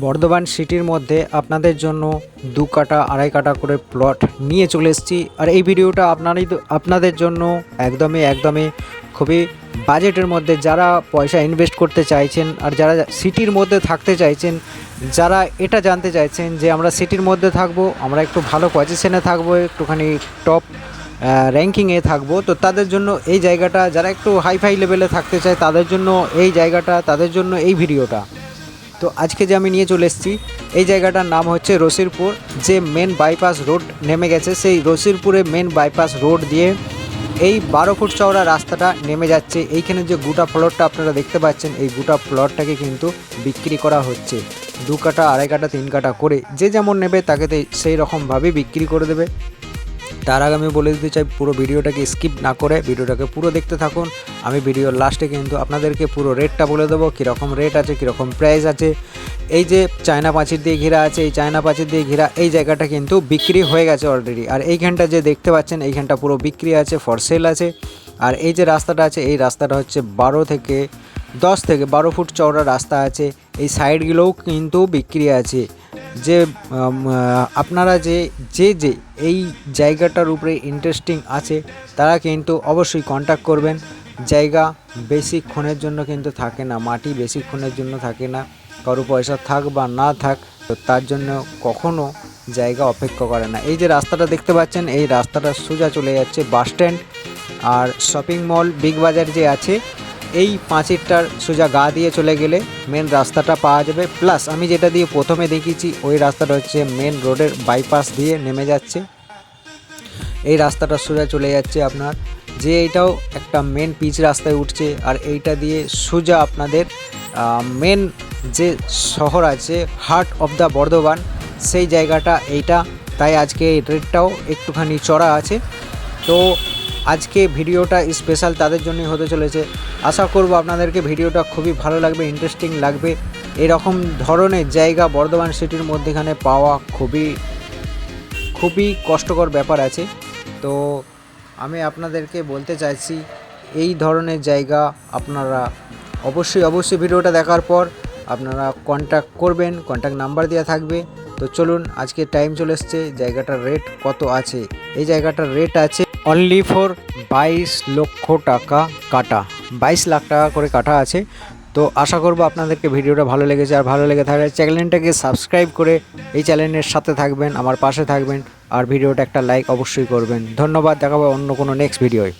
বর্ধমান সিটির মধ্যে আপনাদের জন্য দু কাটা আড়াই কাটা করে প্লট নিয়ে চলে এসেছি। আর এই ভিডিওটা আপনারই আপনাদের জন্য একদমই একদমই খুবই বাজেটের মধ্যে যারা পয়সা ইনভেস্ট করতে চাইছেন আর যারা সিটির মধ্যে থাকতে চাইছেন, যারা এটা জানতে চাইছেন যে আমরা সিটির মধ্যে থাকব, আমরা একটু ভালো পজিশনে থাকব, একটুখানি টপ র্যাঙ্কিংয়ে থাকব, তো তাদের জন্য এই জায়গাটা, যারা একটু হাইফাই লেভেলে থাকতে চায় তাদের জন্য এই জায়গাটা, তাদের জন্য এই ভিডিওটা। তো আজকে যে আমি নিয়ে চলে এসেছি, এই জায়গাটার নাম হচ্ছে রসিরপুর, যে মেন বাইপাস রোড নেমে গেছে। সেই রসিরপুরে মেন বাইপাস রোড দিয়ে এই বারো ফুট চওড়া রাস্তাটা নেমে যাচ্ছে। এইখানে যে গোটা প্লটটা আপনারা দেখতে পাচ্ছেন, এই গোটা প্লটটাকে কিন্তু বিক্রি করা হচ্ছে। দু কাটা, আড়াই কাটা, তিন কাটা করে, যে যেমন নেবে তাকে সেই রকমভাবে বিক্রি করে দেবে। তার আগে আমি বলে দিতে চাই, পুরো ভিডিওটাকে স্কিপ না করে ভিডিওটাকে পুরো দেখতে থাকুন। আমি ভিডিওর লাস্টে কিন্তু আপনাদেরকে পুরো রেটটা বলে দেবো, কীরকম রেট আছে, কীরকম প্রাইস আছে। এই যে চায়না পাঁচির দিয়ে ঘেরা আছে, এই চায়না পাঁচির দিয়ে ঘেরা, এই জায়গাটা কিন্তু বিক্রি হয়ে গেছে অলরেডি আর এইখানটা যে দেখতে পাচ্ছেন, এইখানটা পুরো বিক্রি আছে ফর সেল আছে। আর এই যে রাস্তাটা আছে, এই রাস্তাটা হচ্ছে বারো থেকে দশ থেকে বারো ফুট চওড়া রাস্তা আছে। এই সাইডগুলোও কিন্তু বিক্রি আছে। যে আপনারা যে যে যে এই জায়গাটার উপরে ইন্টারেস্টিং আছে, তারা কিন্তু অবশ্যই কন্ট্যাক্ট করবেন। জায়গা বেশিক্ষণের জন্য কিন্তু থাকে না, মাটি বেশিক্ষণের জন্য থাকে না। কারও পয়সা থাক বা না থাক, তো তার জন্য কখনো জায়গা অপেক্ষা করে না। এই যে রাস্তাটা দেখতে পাচ্ছেন, এই রাস্তাটা সোজা চলে যাচ্ছে বাস স্ট্যান্ড আর শপিং মল বিগ বাজার যে আছে এই পাঁচিরটার সোজা গা দিয়ে চলে গেলে মেন রাস্তাটা পাওয়া যাবে। প্লাস আমি যেটা দিয়ে প্রথমে দেখিয়েছি, ওই রাস্তাটা হচ্ছে মেন রোডের বাইপাস দিয়ে নেমে যাচ্ছে। এই রাস্তাটা সোজা চলে যাচ্ছে আপনার। যে এইটাও একটা মেন পিচ রাস্তায় উঠছে, আর এইটা দিয়ে সোজা আপনাদের মেন যে শহর আছে হার্ট অফ দ্য বর্ধমান, সেই জায়গাটা এইটা। তাই আজকে এই রেটটাও একটুখানি চড়া আছে। তো আজকে ভিডিওটা স্পেশাল তাদের জন্যই হতে চলেছে। আশা করব আপনাদেরকে ভিডিওটা খুবই ভালো লাগবে ইন্টারেস্টিং লাগবে। এরকম ধরনের জায়গা বর্ধমান সিটির মধ্যেখানে পাওয়া খুবই খুবই কষ্টকর ব্যাপার আছে। তো আমি আপনাদেরকে বলতে চাইছি, এই ধরনের জায়গা আপনারা অবশ্যই অবশ্যই ভিডিওটা দেখার পর আপনারা কন্ট্যাক্ট করবেন কন্ট্যাক্ট নাম্বার দেওয়া থাকবে। তো চলুন, আজকে টাইম চলে এসছে, জায়গাটার রেট কত আছে? এই জায়গাটার রেট আছে অনলি ফর বাইশ লক্ষ টাকা কাটা। বাইশ লাখ টাকা করে কাটা আছে। তো আশা করব আপনাদেরকে ভিডিওটা ভালো লেগেছে। আর ভালো লেগে থাকলে চ্যানেলটাকে সাবস্ক্রাইব করে এই চ্যানেলের সাথে থাকবেন, আমার পাশে থাকবেন। আর ভিডিওটা একটা লাইক অবশ্যই করবেন। ধন্যবাদ, দেখাবো অন্য কোনো নেক্সট ভিডিওয়